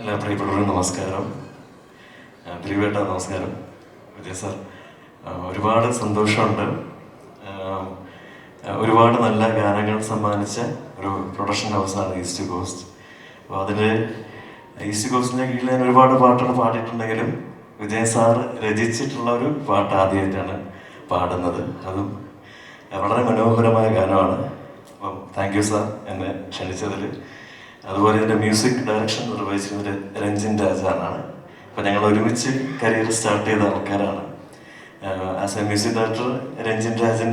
എല്ലാ പ്രിയപ്പെട്ടവരും നമസ്കാരം. ദിലീപേട്ട നമസ്കാരം. വിജയ സാർ. ഒരുപാട് സന്തോഷമുണ്ട്. ഒരുപാട് നല്ല ഗാനങ്ങൾ സമ്മാനിച്ച ഒരു പ്രൊഡക്ഷൻ ഹൗസാണ് ഈസ്റ്റ് കോസ്റ്റ്. അപ്പോൾ അതിൽ ഈസ്റ്റ് കോസ്റ്റിന്റെ കീഴിൽ ഞാൻ ഒരുപാട് പാട്ടുകൾ പാടിയിട്ടുണ്ടെങ്കിലും വിജയ സാർ രചിച്ചിട്ടുള്ള ഒരു പാട്ട് ആദ്യമായിട്ടാണ് പാടുന്നത്. അതും വളരെ മനോഹരമായ ഗാനമാണ്. അപ്പം താങ്ക് യു സാർ എന്നെ ക്ഷണിച്ചതിൽ അതുപോലെ ഇതിന്റെ മ്യൂസിക് ഡയറക്ഷൻ നിർവഹിച്ചിരുന്നത് രഞ്ജിൻ രാജാനാണ് അപ്പോൾ ഞങ്ങൾ ഒരുമിച്ച് കരിയർ സ്റ്റാർട്ട് ചെയ്ത ആൾക്കാരാണ്. As a music director Ranjin Rajan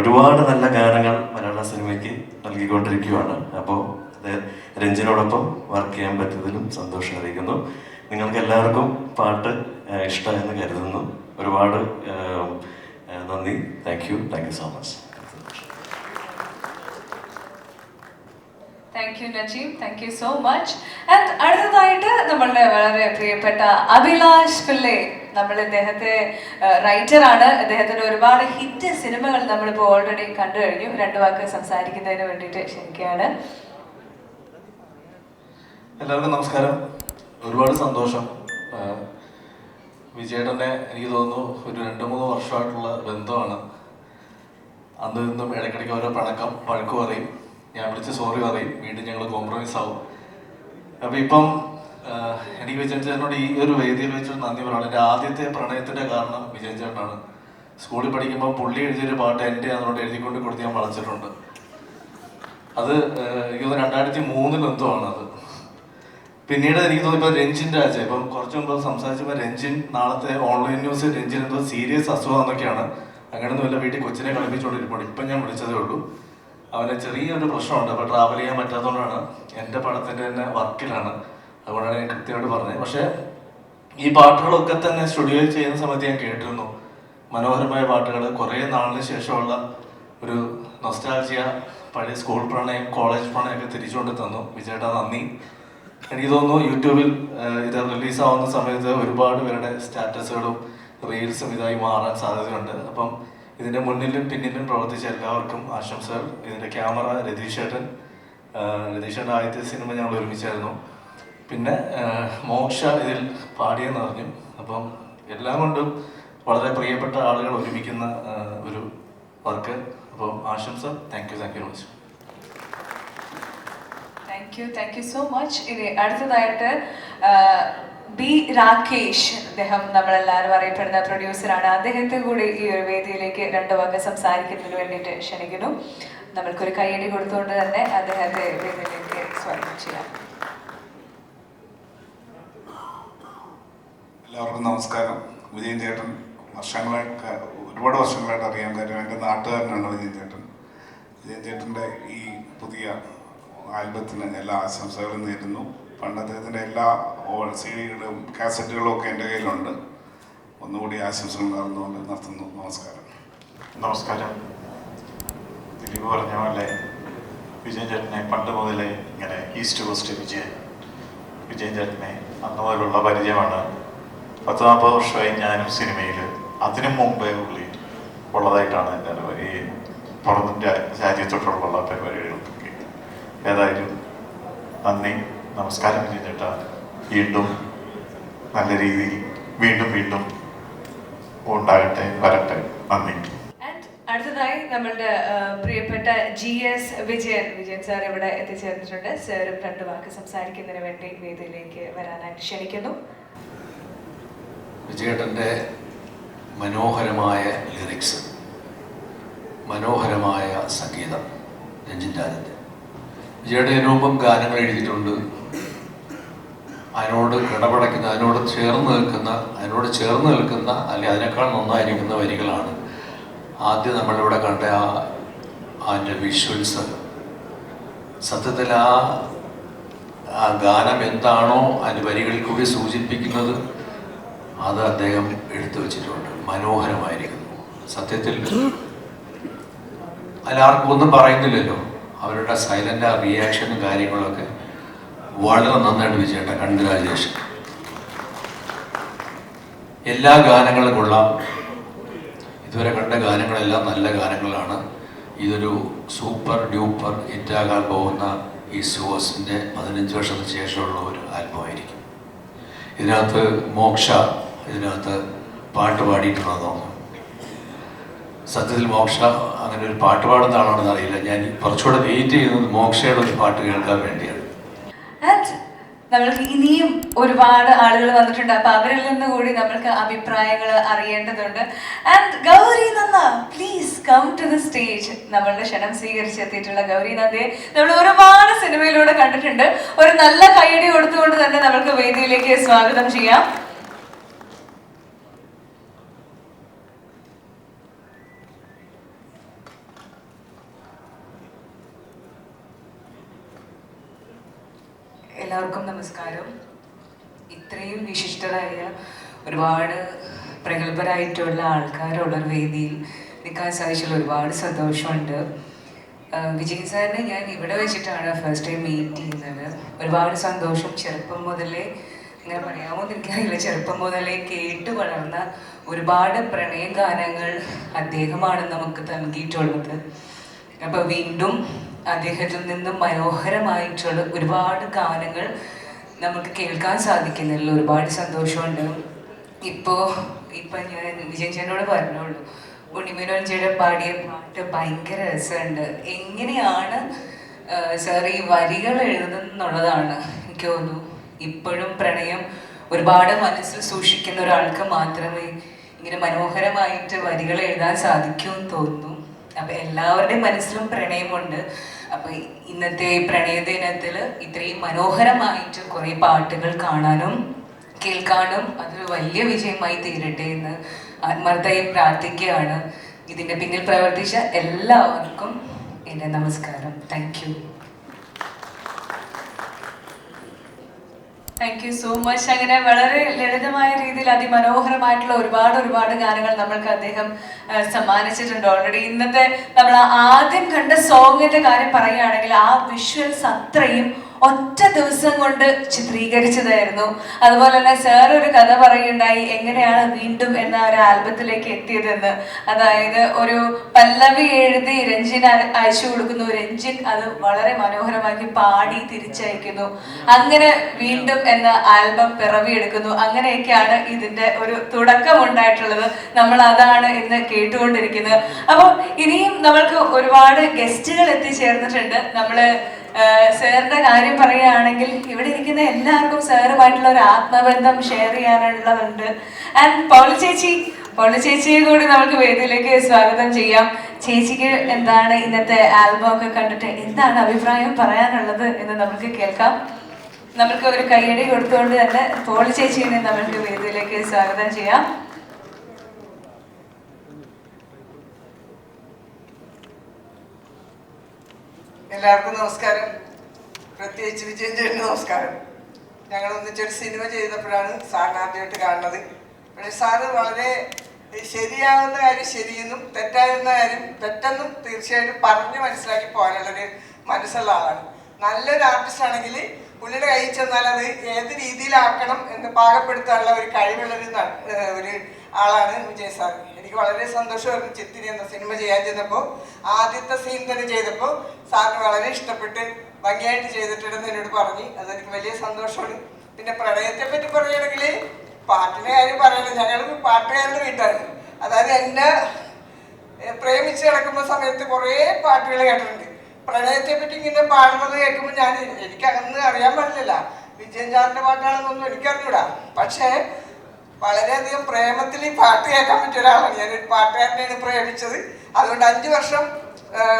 ഒരുപാട് നല്ല ഗാനങ്ങൾ മലയാള സിനിമയ്ക്ക് നൽകിക്കൊണ്ടിരിക്കുകയാണ്. അപ്പോൾ രഞ്ജിനോടൊപ്പം വർക്ക് ചെയ്യാൻ പറ്റിയതിലും സന്തോഷം അറിയിക്കുന്നു. നിങ്ങൾക്ക് എല്ലാവർക്കും പാട്ട് ഇഷ്ടമെന്ന് കരുതുന്നു. ഒരുപാട് നന്ദി. Thank you thank you so much thank you Najeem thank you so much and അടുത്തതായിട്ട് നമ്മളുടെ വളരെ പ്രിയപ്പെട്ട അഭിലാഷ് പിള്ളെ. നമ്മൾ ഇദ്ദേഹത്തെ റൈറ്റർ ആണ്. അദ്ദേഹത്തിന്റെ ഒരുപാട് ഹിറ്റ് സിനിമകൾ നമ്മളിപ്പോൾ ഓൾറെഡി കണ്ടു കഴിഞ്ഞു. രണ്ടു വാക്ക് സംസാരിക്കുന്നതിന് വേണ്ടിയിട്ട് ക്ഷണിക്കുകയാണ്. എല്ലാവർക്കും നമസ്കാരം. ഒരുപാട് സന്തോഷം. വിജയേട്ടനെ എനിക്ക് തോന്നുന്നു ഒരു രണ്ട് മൂന്ന് വർഷമായിട്ടുള്ള ബന്ധമാണ്. അന്ന് നിന്നും ഇടയ്ക്കിടയ്ക്ക് ഓരോ പണക്കം വഴക്ക് പറയും. ഞാൻ വിളിച്ച് സോറി പറയും. വീണ്ടും ഞങ്ങൾ കോംപ്രമൈസ് ആവും. അപ്പം ഇപ്പം എനിക്ക് വിജയൻ ചേട്ടനോട് ഈ ഒരു വേദിയിൽ വെച്ച് നന്ദി പറയണം. എന്റെ ആദ്യത്തെ പ്രണയത്തിന്റെ കാരണം വിജയൻ ചേട്ടനാണ് സ്കൂളിൽ പഠിക്കുമ്പോൾ പുള്ളി എഴുതിയൊരു പാട്ട് എന്റെ അതിനോട് എഴുതിക്കൊണ്ട് കൊടുത്ത് ഞാൻ വളച്ചിട്ടുണ്ട്. അത് എനിക്ക് രണ്ടായിരത്തി മൂന്നിൽ എന്തോ ആണ് അത്. പിന്നീട് എനിക്ക് തോന്നുന്നു ഇപ്പൊ രഞ്ജിൻ രാജ. ഇപ്പം കുറച്ച് മുമ്പ് സംസാരിച്ചപ്പോൾ രഞ്ജിൻ നാളത്തെ ഓൺലൈൻ ന്യൂസ് രഞ്ജിൻ എന്തോ സീരിയസ് അസുഖമാണെന്നൊക്കെയാണ് അങ്ങനെയൊന്നും ഇല്ല വീട്ടിൽ കൊച്ചിനെ കളിപ്പിച്ചുകൊണ്ടിരിക്കുമ്പോൾ ഇപ്പം ഞാൻ വിളിച്ചതേ ഉള്ളൂ. അവന് ചെറിയൊരു പ്രശ്നമുണ്ട്. അപ്പോൾ ട്രാവൽ ചെയ്യാൻ പറ്റാത്തതുകൊണ്ടാണ് എന്റെ പടത്തിന്റെ തന്നെ വർക്കിലാണ്. അതുകൊണ്ടാണ് ഞാൻ കൃത്യമായിട്ട് പറഞ്ഞത്. പക്ഷേ ഈ പാട്ടുകളൊക്കെ തന്നെ സ്റ്റുഡിയോയിൽ ചെയ്യുന്ന സമയത്ത് ഞാൻ കേട്ടിരുന്നു. മനോഹരമായ പാട്ടുകൾ കുറേ നാളിന് ശേഷമുള്ള ഒരു നൊസ്റ്റാൾജിയ പഴയ സ്കൂൾ പ്രണയം കോളേജ് പ്രണയമൊക്കെ തിരിച്ചുകൊണ്ട് തന്നു. വിജയേട്ടാ നന്ദി. എനിക്ക് തോന്നുന്നു യൂട്യൂബിൽ ഇത് റിലീസാവുന്ന സമയത്ത് ഒരുപാട് പേരുടെ സ്റ്റാറ്റസുകളും റീൽസും ഇതായി മാറാൻ സാധ്യതയുണ്ട്. അപ്പം ഇതിന്റെ മുന്നിലും പിന്നിലും പ്രവർത്തിച്ച എല്ലാവർക്കും ആശംസകൾ. ഇതിന്റെ ക്യാമറ രതീഷ് ചേട്ടൻ രതീഷ് ചേട്ടൻ ആദ്യത്തെ സിനിമ ഞങ്ങൾ ഒരുമിച്ചായിരുന്നു. പിന്നെ മോക്ഷ ഇതിൽ പാടിയെന്ന് പറഞ്ഞു. അപ്പം എല്ലാം കൊണ്ടും വളരെ പ്രിയപ്പെട്ട ആളുകൾ ഒരുമിക്കുന്ന ഒരു വർക്ക്. അപ്പം ആശംസ. Thank you thank you much thank you thank you so much ഇനി അടുത്തതായിട്ട് ബി രാകേഷ് അദ്ദേഹം നമ്മളെല്ലാവരും അറിയപ്പെടുന്ന പ്രൊഡ്യൂസറാണ്. അദ്ദേഹത്തെ കൂടി ഈ ഒരു വേദിയിലേക്ക് രണ്ട് വാക്ക് സംസാരിക്കുന്നതിന് വേണ്ടിയിട്ട് ക്ഷണിക്കുന്നു. നമ്മൾക്കൊരു കൈയടി കൊടുത്തുകൊണ്ട് തന്നെ അദ്ദേഹത്തെ വേദിയിലേക്ക് സ്വാഗതം ചെയ്യാം. എല്ലാവർക്കും നമസ്കാരം. വിജയൻ ചേട്ടൻ വർഷങ്ങളായിട്ട് ഒരുപാട് വർഷങ്ങളായിട്ട് അറിയാൻ കാര്യം എന്റെ നാട്ടുകാരനാണ് വിജയൻ ചേട്ടൻ. വിജയൻ ചേട്ടന്റെ ഈ പുതിയ ആൽബത്തിന് എല്ലാ ആശംസകളും നേരുന്നു. പണ്ട് അദ്ദേഹത്തിന്റെ എല്ലാ സി ഡികളും കാസറ്റുകളും ഒക്കെ എന്റെ കയ്യിലുണ്ട്. ഒന്നുകൂടി ആശംസകൾ നടന്നുകൊണ്ട് നിർത്തുന്നു. നമസ്കാരം. നമസ്കാരം. ദിലീപ് പറഞ്ഞ പോലെ വിജയൻ ചേട്ടനെ പണ്ട് മുതലേ ഇങ്ങനെ ഈസ്റ്റ് കോസ്റ്റ് വിജയൻ വിജയൻ ചേട്ടനെ അന്ന് മുതലുള്ള പരിചയമാണ്. പത്ത് നാൽപ്പത് വർഷമായി ഞാനും സിനിമയിൽ അതിനു മുമ്പേ ഉള്ളി ഉള്ളതായിട്ടാണ് എന്റെ ഈ പുറത്തിന്റെ രാജ്യത്തോട്ടുള്ള പരിപാടികൾക്കൊക്കെ. ഏതായാലും നന്ദി. നമസ്കാരം ചെയ്തിട്ട്. വീണ്ടും നല്ല രീതിയിൽ വീണ്ടും വീണ്ടും ഉണ്ടാകട്ടെ വരട്ടെ. നന്ദി. ആൻഡ് അടുത്തതായി നമ്മളുടെ പ്രിയപ്പെട്ട G S Vijayan. Vijayan sir ഇവിടെ എത്തിച്ചേർന്നിട്ടുണ്ട്. സാറും രണ്ട് വാക്ക് സംസാരിക്കുന്നതിന് വേണ്ടി വേദിയിലേക്ക് വരാനായിട്ട് ക്ഷണിക്കുന്നു. വിജയേട്ടന്റെ മനോഹരമായ ലിറിക്സ് മനോഹരമായ സംഗീതം രഞ്ജിൻ രാജന്റെ. വിജയുടെ രൂപം ഗാനങ്ങൾ എഴുതിയിട്ടുണ്ട്. അതിനോട് കിടപടയ്ക്കുന്ന അതിനോട് ചേർന്ന് നിൽക്കുന്ന അതിനോട് ചേർന്ന് നിൽക്കുന്ന അല്ലെങ്കിൽ അതിനേക്കാൾ നന്നായിരിക്കുന്ന വരികളാണ്. ആദ്യം നമ്മളിവിടെ കണ്ട ആ അതിന്റെ വിഷ്വൽസ് സത്യത്തിൽ ആ ആ ഗാനം എന്താണോ അതിന്റെ വരികളിൽ കൂടി സൂചിപ്പിക്കുന്നത് അത് അദ്ദേഹം എടുത്തു വച്ചിട്ടുണ്ട്. മനോഹരമായിരിക്കുന്നു. സത്യത്തിൽ അതിലാർക്കും ഒന്നും പറയുന്നില്ലല്ലോ. അവരുടെ സൈലന്റ് ആ റിയാക്ഷനും കാര്യങ്ങളൊക്കെ വളരെ നന്നായിട്ട് വിജയേട്ട കൺഗ്രാജുലേഷൻ എല്ലാ ഗാനങ്ങളും കൊള്ളാം ഇതുവരെ കണ്ട ഗാനങ്ങളെല്ലാം നല്ല ഗാനങ്ങളാണ്. ഇതൊരു സൂപ്പർ ഡ്യൂപ്പർ ഹിറ്റാകാൻ പോകുന്ന ഈ സുഹസിന്റെ പതിനഞ്ച് വർഷത്തിന് ശേഷമുള്ള ഒരു ആൽബമായിരിക്കും. ഇതിനകത്ത് മോക്ഷ ഇതിനകത്ത് പാട്ട് പാടിയിട്ടുണ്ടെന്ന് തോന്നുന്നു. സത്യത്തിൽ മോക്ഷ അങ്ങനെ ഒരു പാട്ട് പാടുന്ന ആളാണെന്ന് അറിയില്ല. ഞാൻ കുറച്ചുകൂടെ വെയിറ്റ് ചെയ്യുന്നത് മോക്ഷയുടെ ഒരു പാട്ട് കേൾക്കാൻ വേണ്ടിയാണ്. നമ്മൾക്ക് ഇനിയും ഒരുപാട് ആളുകൾ വന്നിട്ടുണ്ട്. അപ്പൊ അവരിൽ നിന്ന് കൂടി നമ്മൾക്ക് അഭിപ്രായങ്ങൾ അറിയേണ്ടതുണ്ട്. And Gauri Nanda please come to the stage നമ്മളുടെ ക്ഷണം സ്വീകരിച്ചെത്തിയിട്ടുള്ള ഗൗരി നന്ദയെ നമ്മൾ ഒരുപാട് സിനിമയിലൂടെ കണ്ടിട്ടുണ്ട്. ഒരു നല്ല കൈയടി കൊടുത്തുകൊണ്ട് തന്നെ നമ്മൾക്ക് വേദിയിലേക്ക് സ്വാഗതം ചെയ്യാം. എല്ലാവർക്കും നമസ്കാരം. ഇത്രയും വിശിഷ്ടരായ ഒരുപാട് പ്രഗത്ഭരായിട്ടുള്ള ആൾക്കാരുള്ള വേദിയിൽ നിൽക്കാൻ സാധിച്ചുള്ള ഒരുപാട് സന്തോഷമുണ്ട്. വിജയ് സാറിനെ ഞാൻ ഇവിടെ വെച്ചിട്ടാണ് ഫസ്റ്റ് ടൈം മീറ്റ് ചെയ്യുന്നത്. ഒരുപാട് സന്തോഷം. ചെറുപ്പം മുതലേ അങ്ങനെ പറയാമോ എന്ന് എനിക്കറിയില്ല. ചെറുപ്പം മുതലേ കേട്ട് വളർന്ന ഒരുപാട് പ്രണയ ഗാനങ്ങൾ അദ്ദേഹമാണ് നമുക്ക് നൽകിയിട്ടുള്ളത്. അപ്പോൾ വീണ്ടും അദ്ദേഹത്തിൽ നിന്നും മനോഹരമായിട്ടുള്ള ഒരുപാട് ഗാനങ്ങൾ നമുക്ക് കേൾക്കാൻ സാധിക്കുന്നില്ല ഒരുപാട് സന്തോഷമുണ്ട്. ഇപ്പോൾ ഇപ്പം ഞാൻ വിജയൻ ചേട്ടനോട് പറഞ്ഞോളൂ. ഉണ്ണിമേനോൻ ചേട്ടൻ പാടിയ പാട്ട് ഭയങ്കര രസമുണ്ട്. എങ്ങനെയാണ് സാർ ഈ വരികൾ എഴുതുന്നത് എന്നുള്ളതാണ് എനിക്ക് തോന്നുന്നു. ഇപ്പോഴും പ്രണയം ഒരുപാട് മനസ്സിൽ സൂക്ഷിക്കുന്ന ഒരാൾക്ക് മാത്രമേ ഇങ്ങനെ മനോഹരമായിട്ട് വരികൾ എഴുതാൻ സാധിക്കൂ എന്ന് തോന്നുന്നു. അപ്പം എല്ലാവരുടെയും മനസ്സിലും പ്രണയമുണ്ട്. അപ്പൊ ഇന്നത്തെ പ്രണയ ദിനത്തിൽ ഇത്രയും മനോഹരമായിട്ട് കുറെ പാട്ടുകൾ കാണാനും കേൾക്കാനും അതൊരു വലിയ വിജയമായി തീരട്ടെ എന്ന് ആത്മാർത്ഥമായി പ്രാർത്ഥിക്കുകയാണ്. ഇതിന്റെ പിന്നിൽ പ്രവർത്തിച്ച എല്ലാവർക്കും എന്റെ നമസ്കാരം. Thank thank you so much അങ്ങനെ വളരെ ലളിതമായ രീതിയിൽ അതിമനോഹരമായിട്ടുള്ള ഒരുപാട് ഒരുപാട് ഗാനങ്ങൾ നമ്മൾക്ക് അദ്ദേഹം സമ്മാനിച്ചിട്ടുണ്ട് ഓൾറെഡി ഇന്നത്തെ നമ്മൾ ആദ്യം കണ്ട സോങ്ങിന്റെ കാര്യം പറയുകയാണെങ്കിൽ ആ വിഷ്വൽസ് അത്രയും ഒറ്റ ദിവസം കൊണ്ട് ചിത്രീകരിച്ചതായിരുന്നു. അതുപോലെ തന്നെ സാർ ഒരു കഥ പറയുണ്ടായി എങ്ങനെയാണ് വീണ്ടും എന്ന ഒരു ആൽബത്തിലേക്ക് എത്തിയതെന്ന്? അതായത് ഒരു പല്ലവി എഴുതി രഞ്ജിൻ അയ- അയച്ചു കൊടുക്കുന്നു. രഞ്ജിൻ അത് വളരെ മനോഹരമാക്കി പാടി തിരിച്ചയക്കുന്നു. അങ്ങനെ വീണ്ടും എന്ന ആൽബം പിറവിയെടുക്കുന്നു. അങ്ങനെയൊക്കെയാണ് ഇതിന്റെ ഒരു തുടക്കം ഉണ്ടായിട്ടുള്ളത് നമ്മൾ അതാണ് ഇന്ന് കേട്ടുകൊണ്ടിരിക്കുന്നത്. അപ്പോൾ ഇനിയും നമ്മൾക്ക് ഒരുപാട് ഗസ്റ്റുകൾ എത്തിച്ചേർന്നിട്ടുണ്ട്. നമ്മൾ സാറിന്റെ കാര്യം പറയുകയാണെങ്കിൽ ഇവിടെ ഇരിക്കുന്ന എല്ലാവർക്കും സാറുമായിട്ടുള്ള ഒരു ആത്മബന്ധം ഷെയർ ചെയ്യാനുള്ളതുണ്ട്. ആൻഡ് പൗളി ചേച്ചി പൗളി ചേച്ചിയെ കൂടി നമുക്ക് വേദിയിലേക്ക് സ്വാഗതം ചെയ്യാം. ചേച്ചിക്ക് എന്താണ് ഇന്നത്തെ ആൽബം ഒക്കെ കണ്ടിട്ട് എന്താണ് അഭിപ്രായം പറയാനുള്ളത് എന്ന് നമുക്ക് കേൾക്കാം. നമുക്ക് ഒരു കൈയടി കൊടുത്തുകൊണ്ട് തന്നെ പോളി ചേച്ചിയെ നമുക്ക് വേദിയിലേക്ക് സ്വാഗതം ചെയ്യാം. എല്ലാവർക്കും നമസ്കാരം. പ്രത്യേകിച്ച് വിജയൻ ചേട്ടന് നമസ്കാരം. ഞങ്ങൾ ഒന്നിച്ചൊരു സിനിമ ചെയ്തപ്പോഴാണ് സാറിന് ആദ്യമായിട്ട് കാണുന്നത്. പക്ഷെ സാറ് വളരെ ശരിയാവുന്ന കാര്യം ശരിയെന്നും തെറ്റാവുന്ന കാര്യം തെറ്റെന്നും തീർച്ചയായിട്ടും പറഞ്ഞ് മനസ്സിലാക്കി പോകാനുള്ളൊരു മനസ്സുള്ള ആളാണ്. നല്ലൊരു ആർട്ടിസ്റ്റ് ആണെങ്കിൽ പുള്ളിയുടെ കയ്യിൽ ചെന്നാൽ അത് ഏത് രീതിയിലാക്കണം എന്ന് പാകപ്പെടുത്താനുള്ള ഒരു കഴിവുള്ളൊരു ഒരു ആളാണ് വിജയ് സാർ എനിക്ക് വളരെ സന്തോഷമായിരുന്നു ചിത്തിരി എന്ന സിനിമ ചെയ്യാൻ ചെന്നപ്പോൾ ആദ്യത്തെ സീൻ തന്നെ ചെയ്തപ്പോൾ സാറിന് വളരെ ഇഷ്ടപ്പെട്ട് ഭംഗിയായിട്ട് ചെയ്തിട്ടുണ്ടെന്ന് എന്നോട് പറഞ്ഞു. അതെനിക്ക് വലിയ സന്തോഷമാണ്. പിന്നെ പ്രണയത്തെ പറ്റി പറയുകയാണെങ്കിൽ പാട്ടിനെ കാര്യം പറയണം ഞങ്ങൾ പാട്ടുകാരുടെ വീട്ടാണ്. അതായത് എന്നെ പ്രേമിച്ച് കിടക്കുന്ന സമയത്ത് കുറേ പാട്ടുകൾ കേട്ടിട്ടുണ്ട്. പ്രണയത്തെ പറ്റി ഇങ്ങനെ പാടുന്നത് കേൾക്കുമ്പോൾ ഞാൻ എനിക്ക് അന്ന് അറിയാൻ പറ്റില്ല. വിജയൻ ചാറിന്റെ പാട്ടാണെന്നൊന്നും എനിക്കറിഞ്ഞൂടാ. പക്ഷേ വളരെയധികം പ്രേമത്തിൽ ഈ പാട്ട് കേൾക്കാൻ പറ്റിയ ഒരാളാണ്. ഞാൻ ഒരു പാട്ടുകാരനെയാണ് പ്രേമിച്ചത്. അതുകൊണ്ട് അഞ്ചു വർഷം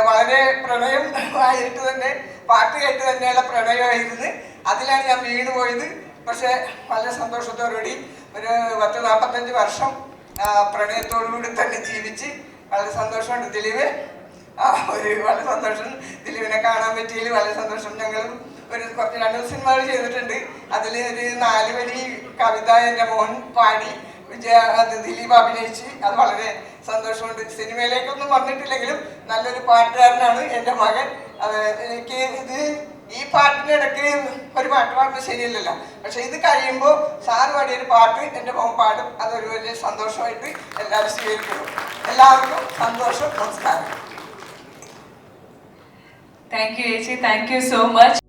വളരെ പ്രണയം ആയിട്ട് തന്നെ പാട്ട് കേട്ട് തന്നെയുള്ള പ്രണയമായിരുന്നു. അതിലാണ് ഞാൻ വീണ് പോയത്. പക്ഷെ വളരെ സന്തോഷത്തോടുകൂടി ഒരു പത്ത് നാൽപ്പത്തഞ്ച് വർഷം പ്രണയത്തോടുകൂടി തന്നെ ജീവിച്ച് വളരെ സന്തോഷമുണ്ട് ദിലീപ്. ഒരു വളരെ സന്തോഷം ദിലീപിനെ കാണാൻ പറ്റിയതിൽ വളരെ സന്തോഷം ഞങ്ങൾ ഒരു കുറച്ച് രണ്ട് സിനിമകൾ ചെയ്തിട്ടുണ്ട്. അതിൽ ഒരു നാല് വരി കവിത എന്റെ മോൻ പാടി വിജയ ദിലീപ് അഭിനയിച്ച്. അത് വളരെ സന്തോഷമുണ്ട്. സിനിമയിലേക്കൊന്നും വന്നിട്ടില്ലെങ്കിലും നല്ലൊരു പാട്ടുകാരനാണ് എന്റെ മകൻ. അത് എനിക്ക് ഇത് ഈ പാട്ടിനിടയ്ക്ക് ഒരു പാട്ട് പാടുന്നത് ശരിയല്ലല്ലോ. പക്ഷെ ഇത് കഴിയുമ്പോൾ സാർ പാടിയൊരു പാട്ട് എന്റെ മോൻ പാടും. അതൊരു വലിയ സന്തോഷമായിട്ട് എല്ലാവരും സ്വീകരിക്കുന്നു. എല്ലാവർക്കും സന്തോഷം. നമസ്കാരം. താങ്ക് യു ചേച്ചി താങ്ക് യു സോ മച്ച്